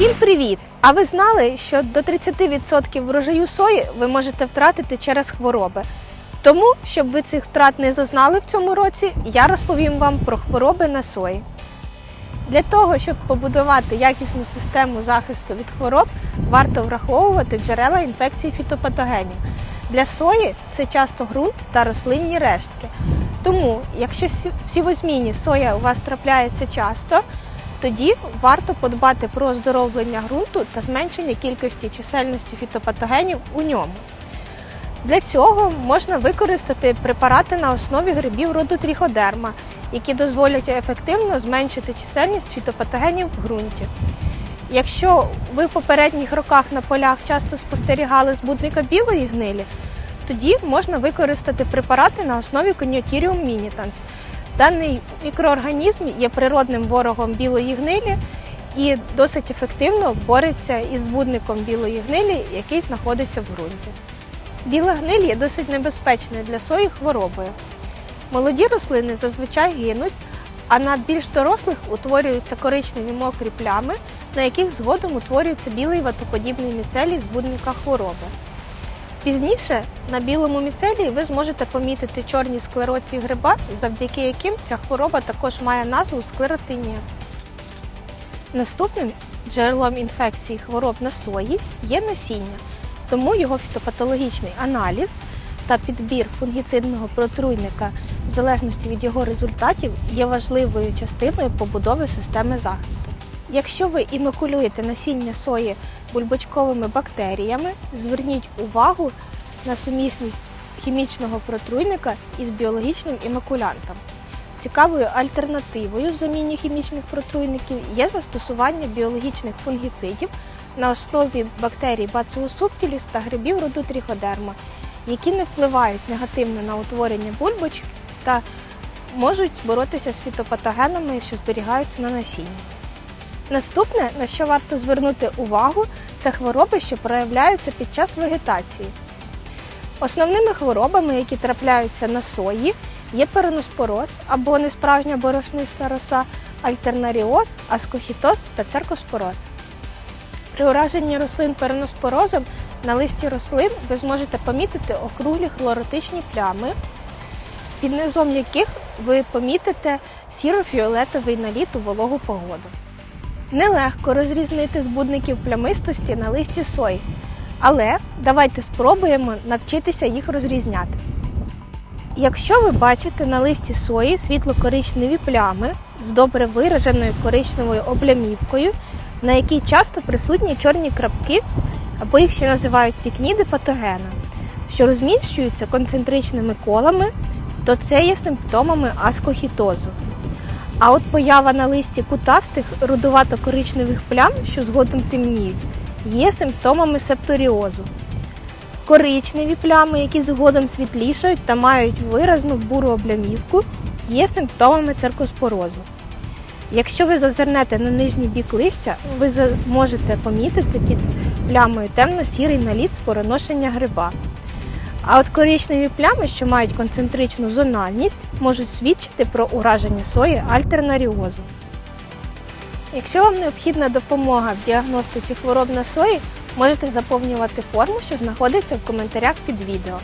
Всім привіт! А ви знали, що до 30% врожаю сої ви можете втратити через хвороби? Тому, щоб ви цих втрат не зазнали в цьому році, я розповім вам про хвороби на сої. Для того, щоб побудувати якісну систему захисту від хвороб, варто враховувати джерела інфекцій фітопатогенів. Для сої це часто ґрунт та рослинні рештки. Тому, якщо в сівозміні соя у вас трапляється часто, тоді варто подбати про оздоровлення ґрунту та зменшення кількості чисельності фітопатогенів у ньому. Для цього можна використати препарати на основі грибів роду тріходерма, які дозволять ефективно зменшити чисельність фітопатогенів в ґрунті. Якщо ви в попередніх роках на полях часто спостерігали збудника білої гнилі, тоді можна використати препарати на основі Coniotherium minitans. Даний мікроорганізм є природним ворогом білої гнилі і досить ефективно бореться із збудником білої гнилі, який знаходиться в ґрунті. Біла гниль є досить небезпечною для сої хворобою. Молоді рослини зазвичай гинуть, а на більш дорослих утворюються коричневі мокрі плями, на яких згодом утворюється білий ватоподібний міцелій збудника хвороби. Пізніше на білому міцелії ви зможете помітити чорні склероції гриба, завдяки яким ця хвороба також має назву склеротинія. Наступним джерелом інфекції хвороб на сої є насіння, тому його фітопатологічний аналіз та підбір фунгіцидного протруйника в залежності від його результатів є важливою частиною побудови системи захисту. Якщо ви інокулюєте насіння сої бульбочковими бактеріями, зверніть увагу на сумісність хімічного протруйника із біологічним інокулянтом. Цікавою альтернативою в заміні хімічних протруйників є застосування біологічних фунгіцидів на основі бактерій Bacillus subtilis та грибів роду тріходерма, які не впливають негативно на утворення бульбочок та можуть боротися з фітопатогенами, що зберігаються на насінні. Наступне, на що варто звернути увагу, це хвороби, що проявляються під час вегетації. Основними хворобами, які трапляються на сої, є пероноспороз або несправжня борошниста роса, альтернаріоз, аскохітоз та церкоспороз. При ураженні рослин пероноспорозом на листі рослин ви зможете помітити округлі хлоротичні плями, під низом яких ви помітите сіро-фіолетовий наліт у вологу погоду. Нелегко розрізнити збудників плямистості на листі сої, але давайте спробуємо навчитися їх розрізняти. Якщо ви бачите на листі сої світло-коричневі плями з добре вираженою коричневою облямівкою, на якій часто присутні чорні крапки, або їх ще називають пікніди патогена, що розміщуються концентричними колами, то це є симптомами аскохітозу. А от поява на листі кутастих рудувато-коричневих плям, що згодом темніють, є симптомами септоріозу. Коричневі плями, які згодом світлішають та мають виразну буру облямівку, є симптомами церкоспорозу. Якщо ви зазирнете на нижній бік листя, ви зможете помітити під плямою темно-сірий наліт спороношення гриба. А от коричневі плями, що мають концентричну зональність, можуть свідчити про ураження сої альтернаріозу. Якщо вам необхідна допомога в діагностиці хвороб на сої, можете заповнювати форму, що знаходиться в коментарях під відео.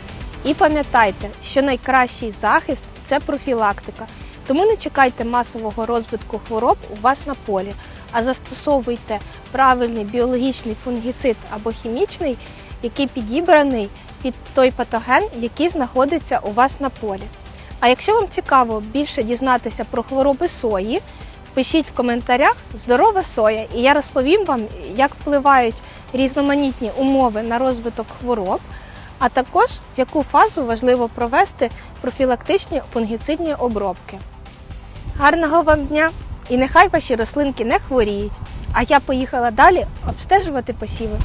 І пам'ятайте, що найкращий захист це профілактика. Тому не чекайте масового розвитку хвороб у вас на полі, а застосовуйте правильний біологічний фунгіцид або хімічний, який підібраний під той патоген, який знаходиться у вас на полі. А якщо вам цікаво більше дізнатися про хвороби сої, пишіть в коментарях здорова соя, і я розповім вам, як впливають різноманітні умови на розвиток хвороб, а також в яку фазу важливо провести профілактичні фунгіцидні обробки. Гарного вам дня! І нехай ваші рослинки не хворіють. А я поїхала далі обстежувати посіви.